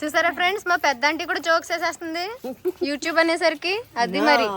చూసారా ఫ్రెండ్స్? మా పెద్ద కూడా జోక్స్ వేసేస్తుంది. యూట్యూబ్ అనేసరికి అది మరి.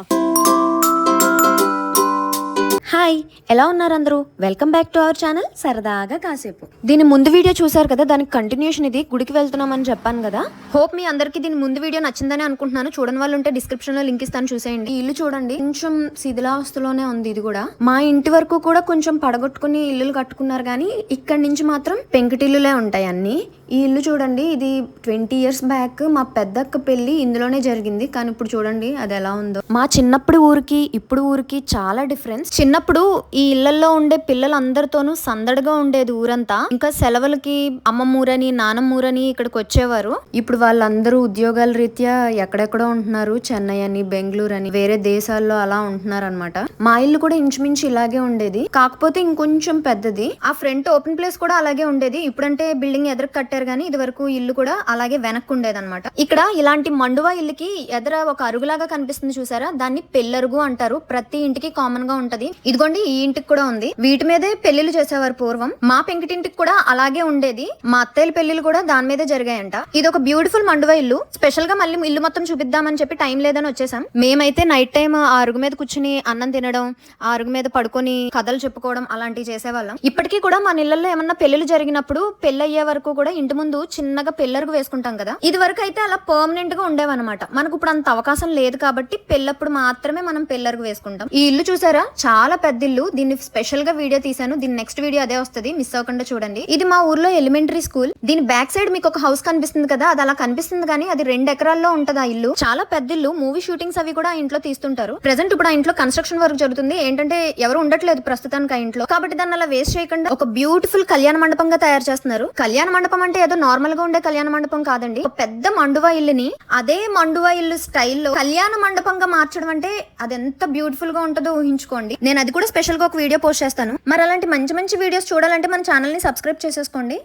హాయ్ ఎలా ఉన్నారు అందరూ welcome back to our channel సరదాగా కాసేపు. దీని ముందు వీడియో చూసారు కదా దానికి కంటిన్యూషన్ ఇది గుడికి వెళ్తున్నామని చెప్పాను కదా. హోప్ మీ అందరికీ దీని ముందు వీడియో నచ్చిందని అనుకుంటున్నాను. చూడని వాళ్ళు ఉంటే డిస్క్రిప్షన్లో లింక్ ఇస్తాను చూసేయండి. ఈ ఇల్లు చూడండి కొంచెం శిథిలావస్థలోనే ఉంది ఇది కూడా. మా ఇంటి వరకు కూడా కొంచెం పడగొట్టుకుని ఇల్లులు కట్టుకున్నారు కానీ ఇక్కడి నుంచి మాత్రం పెంకుటిల్లులే ఉంటాయి అన్ని. ఈ ఇల్లు చూడండి ఇది ట్వంటీ ఇయర్స్ బ్యాక్ మా పెద్దక్క పెళ్ళి ఇందులోనే జరిగింది. కానీ ఇప్పుడు చూడండి అది ఎలా ఉందో. మా చిన్నప్పుడు ఊరికి ఇప్పుడు ఊరికి చాలా డిఫరెన్స్ చిన్న చిన్నప్పుడు ఈ ఇళ్ళలో ఉండే పిల్లలందరితోనూ సందడిగా ఉండేది ఊరంతా. ఇంకా సెలవులకి అమ్మమ్మూరని నానమ్మూరని ఇక్కడికి వచ్చేవారు ఇప్పుడు వాళ్ళందరూ ఉద్యోగాల రీత్యా ఎక్కడెక్కడో ఉంటున్నారు. చెన్నై అని బెంగళూరు అని వేరే దేశాల్లో అలా ఉంటున్నారు అనమాట మా ఇల్లు కూడా ఇంచుమించు ఇలాగే ఉండేది. కాకపోతే ఇంకొంచెం పెద్దది. ఆ ఫ్రంట్ ఓపెన్ ప్లేస్ కూడా అలాగే ఉండేది. ఇప్పుడంటే బిల్డింగ్ ఎదురు కట్టారు కానీ ఇది వరకు ఇల్లు కూడా అలాగే వెనక్కు ఉండేది అనమాట ఇక్కడ ఇలాంటి మండువా ఇల్లుకి ఎదర ఒక అరుగులాగా కనిపిస్తుంది చూసారా? దాన్ని పెళ్ళరుగు అంటారు. ప్రతి ఇంటికి కామన్గా ఉంటది. ఇదిగోండి ఈ ఇంటికి కూడా ఉంది. వీటి మీదే పెళ్ళిళ్ళు చేసేవారు పూర్వం. మా పెంకిటింటికి కూడా అలాగే ఉండేది. మా అత్తయ్యల పెళ్ళిళ్ళు కూడా దాని మీదే జరిగాయంట. ఇది ఒక బ్యూటిఫుల్ మండువ ఇల్లు. స్పెషల్గా మళ్ళీ ఇల్లు మొత్తం చూపిద్దామని చెప్పి టైం లేదని వచ్చేసాం. మేమైతే నైట్ టైం ఆ అరుగు మీద కూర్చుని అన్నం తినడం ఆ అరుగు మీద పడుకొని కథలు చెప్పుకోవడం అలాంటివి చేసేవాళ్ళం. ఇప్పటికీ కూడా మా ఇళ్ళలో ఏమన్నా పెళ్ళిళ్ళు జరిగినప్పుడు పెళ్ళి అయ్యే వరకు కూడా ఇంటి ముందు చిన్నగా పెళ్ళరుగు వేసుకుంటాం కదా. ఇది వరకు అయితే అలా పర్మనెంట్గా ఉండేవన్నమాట. మనకు ఇప్పుడు అంత అవకాశం లేదు కాబట్టి పెళ్ళప్పుడు మాత్రమే మనం పెళ్ళరుగు వేసుకుంటాం. ఈ ఇల్లు చూసారా? చాలా పెద్ద ఇల్లు దీన్ని స్పెషల్గా వీడియో తీసాను దీని నెక్స్ట్ వీడియో అదే వస్తుంది. మిస్ అవ్వకుండా చూడండి. ఇది మా ఊర్లో ఎలిమెంటరీ స్కూల్ దీని బ్యాక్ సైడ్ మీకు ఒక హౌస్ కనిపిస్తుంది కదా? అది అలా కనిపిస్తుంది కానీ అది రెండు ఎకరాల్లో ఉంటది ఆ ఇల్లు. చాలా పెద్ద ఇల్లు మూవీ షూటింగ్స్ అవి కూడా ఇంట్లో తీస్తుంటారు. ప్రెసెంట్ ఇప్పుడు ఆ ఇంట్లో కన్స్ట్రక్షన్ వర్క్ జరుగుతుంది. ఏంటంటే ఎవరు ఉండట్లేదు ప్రస్తుతానికి ఆ ఇంట్లో. కాబట్టి దాన్ని అలా వేస్ట్ చేయకుండా ఒక బ్యూటిఫుల్ కళ్యాణ మండపంగా తయారు చేస్తున్నారు. కళ్యాణ మండపం అంటే ఏదో నార్మల్గా ఉండే కళ్యాణ మండపం కాదండి. ఒక పెద్ద మండువా ఇల్లుని అదే మండువా ఇల్లు స్టైల్లో కళ్యాణ మండపంగా మార్చడం అంటే అది ఎంత బ్యూటిఫుల్గా ఉంటుందో ఊహించుకోండి. నేను అది కూడా స్పెషల్గా ఒక వీడియో పోస్ట్ చేస్తాను. మరి అలాంటి మంచి మంచి వీడియోస్ చూడాలంటే మన ఛానల్ని సబ్స్క్రైబ్ చేసేసుకోండి.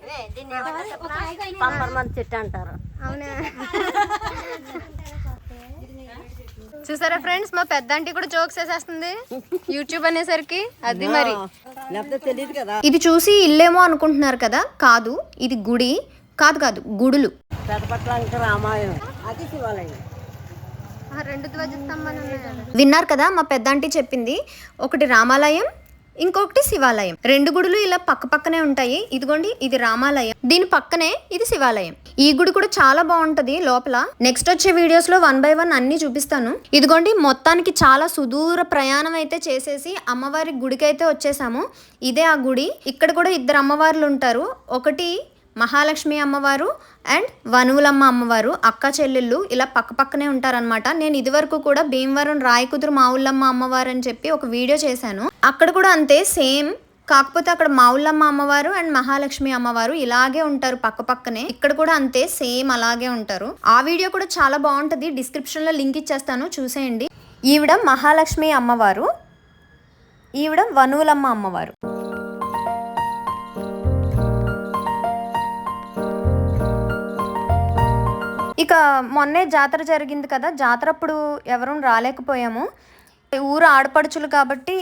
పంపరమని చెట్టు అంటారు. అవునా? చూసారా ఫ్రెండ్స్ మా పెద్ద ఆంటీ కూడా జోక్స్ వేసేస్తుంది. యూట్యూబ్ అనేసరికి అది మరి. లేకపోతే తెలియదు కదా. ఇది చూసి ఇల్లేమో అనుకుంటున్నారు కదా? కాదు ఇది గుడి. కాదు కాదు గుడులు. రామాయణం అది శివాలయం. విన్నారు కదా మా పెద్దాంటి చెప్పింది. ఒకటి రామాలయం ఇంకొకటి శివాలయం. రెండు గుడులు ఇలా పక్క పక్కనే ఉంటాయి. ఇదిగోండి ఇది రామాలయం. దీని పక్కనే ఇది శివాలయం. ఈ గుడి కూడా చాలా బాగుంటది లోపల. నెక్స్ట్ వచ్చే వీడియోస్లో వన్ బై వన్ అన్ని చూపిస్తాను. ఇదిగోండి మొత్తానికి చాలా సుదూర ప్రయాణం అయితే చేసేసి అమ్మవారి గుడికి అయితే వచ్చేసాము. ఇదే ఆ గుడి. ఇక్కడ కూడా ఇద్దరు అమ్మవార్లు ఉంటారు. ఒకటి మహాలక్ష్మి అమ్మవారు అండ్ వనువులమ్మ అమ్మవారు అక్క చెల్లెళ్ళు ఇలా పక్క పక్కనే ఉంటారనమాట నేను ఇదివరకు కూడా భీమవరం రాయకుదురు మావుళ్ళమ్మ అమ్మవారు అని చెప్పి ఒక వీడియో చేశాను. అక్కడ కూడా అంతే సేమ్. కాకపోతే అక్కడ మావుళ్ళమ్మ అమ్మవారు అండ్ మహాలక్ష్మి అమ్మవారు ఇలాగే ఉంటారు పక్క పక్కనే. ఇక్కడ కూడా అంతే సేమ్ అలాగే ఉంటారు. ఆ వీడియో కూడా చాలా బాగుంటుంది. డిస్క్రిప్షన్లో లింక్ ఇచ్చేస్తాను. చూసేయండి. ఈవిడ మహాలక్ష్మి అమ్మవారు ఈవిడ వనువులమ్మ అమ్మవారు. ఇక మొన్నే జాతర జరిగింది కదా జాతర అప్పుడు ఎవరూ రాలేకపోయాము. ఊరు ఆడపడుచులు కాబట్టి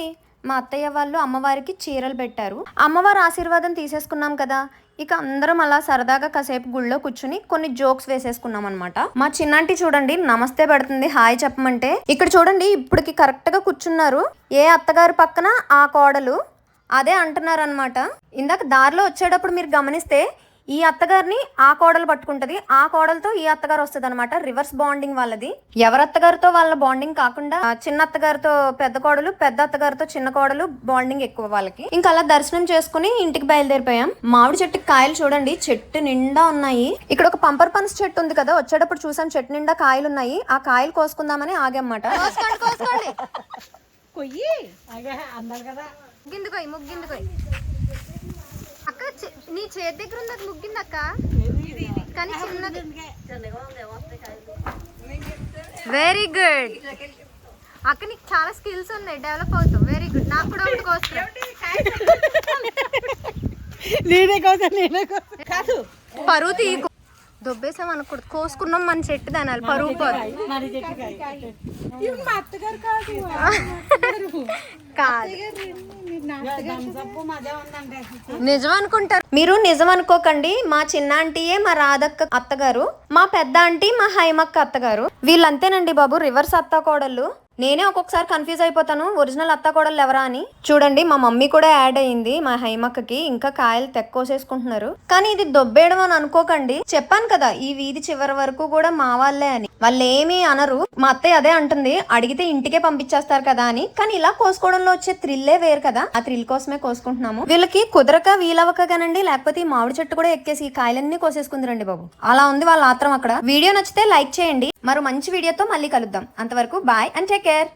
మా అత్తయ్య వాళ్ళు అమ్మవారికి చీరలు పెట్టారు. అమ్మవారి ఆశీర్వాదం తీసేసుకున్నాం కదా ఇక అందరం అలా సరదాగా కాసేపు గుళ్ళో కూర్చుని కొన్ని జోక్స్ వేసేసుకున్నాం అనమాట మా చిన్నంటి చూడండి నమస్తే పెడుతుంది హాయ్ చెప్పమంటే. ఇక్కడ చూడండి ఇప్పటికి కరెక్ట్గా కూర్చున్నారు. ఏ అత్తగారి పక్కన ఆ కోడలు? అదే అంటున్నారు అనమాట ఇందాక దారిలో వచ్చేటప్పుడు మీరు గమనిస్తే ఈ అత్తగారిని ఆ కోడలు పట్టుకుంటది. ఆ కోడలతో ఈ అత్తగారు వస్తుంది అనమాట రివర్స్ బాండింగ్ వాళ్ళది. ఎవరి అత్తగారితో వాళ్ళ బాండింగ్ కాకుండా చిన్న అత్తగారితో పెద్ద కోడలు పెద్ద అత్తగారితో చిన్న కోడలు బాండింగ్ ఎక్కువ వాళ్ళకి. ఇంకా అలా దర్శనం చేసుకుని ఇంటికి బయలుదేరిపోయాం. మామిడి చెట్టుకి కాయలు చూడండి. చెట్టు నిండా ఉన్నాయి. ఇక్కడ ఒక పంపర్ పనస చెట్టు ఉంది కదా. వచ్చేటప్పుడు చూసాం చెట్టు నిండా కాయలు ఉన్నాయి. ఆ కాయలు కోసుకుందామని ఆగమాట ముగ్గిందుకోయ్ నీ చేతి దగ్గర ఉన్నది ముగ్గింది అక్క కానీ చిన్నది. వెరీ గుడ్ అక్క నీకు చాలా స్కిల్స్ ఉన్నాయి. డెవలప్ అవుతావు. వెరీ గుడ్ నాకు కూడా ఒకటి కోస్తా నేనే కోసం నేనే కోసం. కాదు. పరువు తీయకు. దొబ్బేసాం అనకూడదు కోసుకున్నాం మన చెట్టు దానాలి. పరువు పోదు కాదు. నిజం అనుకుంటారు మీరు నిజం అనుకోకండి మా చిన్న ఆంటీయే మా రాధక్క అత్తగారు మా పెద్ద ఆంటీ మా హైమక్క అత్తగారు. వీళ్ళంతేనండి బాబు రివర్స్ అత్త కోడళ్ళు నేనే ఒక్కొక్కసారి కన్ఫ్యూజ్ అయిపోతాను ఒరిజినల్ అత్త కోడలు ఎవరా అని. చూడండి మా మమ్మీ కూడా యాడ్ అయ్యింది మా హైమక్కకి ఇంకా కాయలు తెక్కోసేసుకుంటున్నారు. కానీ ఇది దొబ్బేయడం అని అనుకోకండి. చెప్పాను కదా ఈ వీధి చివరి వరకు కూడా మా వాళ్ళే అని. వాళ్ళు ఏమీ అనరు. మా అత్తయ్య అదే అంటుంది అడిగితే ఇంటికే పంపించేస్తారు కదా అని. కానీ ఇలా కోసుకోవడంలో వచ్చే థ్రిల్లే వేరు కదా? ఆ థ్రిల్ కోసమే కోసుకుంటున్నాము. వీళ్ళకి కుదరక వీలవక కానండి లేకపోతే ఈ మామిడి చెట్టు కూడా ఎక్కేసి ఈ కాయలన్నీ కోసేసుకుందిరండి బాబు. అలా ఉంది వాళ్ళ ఆత్రం అక్కడ. వీడియో నచ్చితే లైక్ చేయండి. మరో మంచి వీడియోతో మళ్ళీ కలుద్దాం. అంతవరకు బాయ్ అండ్ టేక్ కేర్.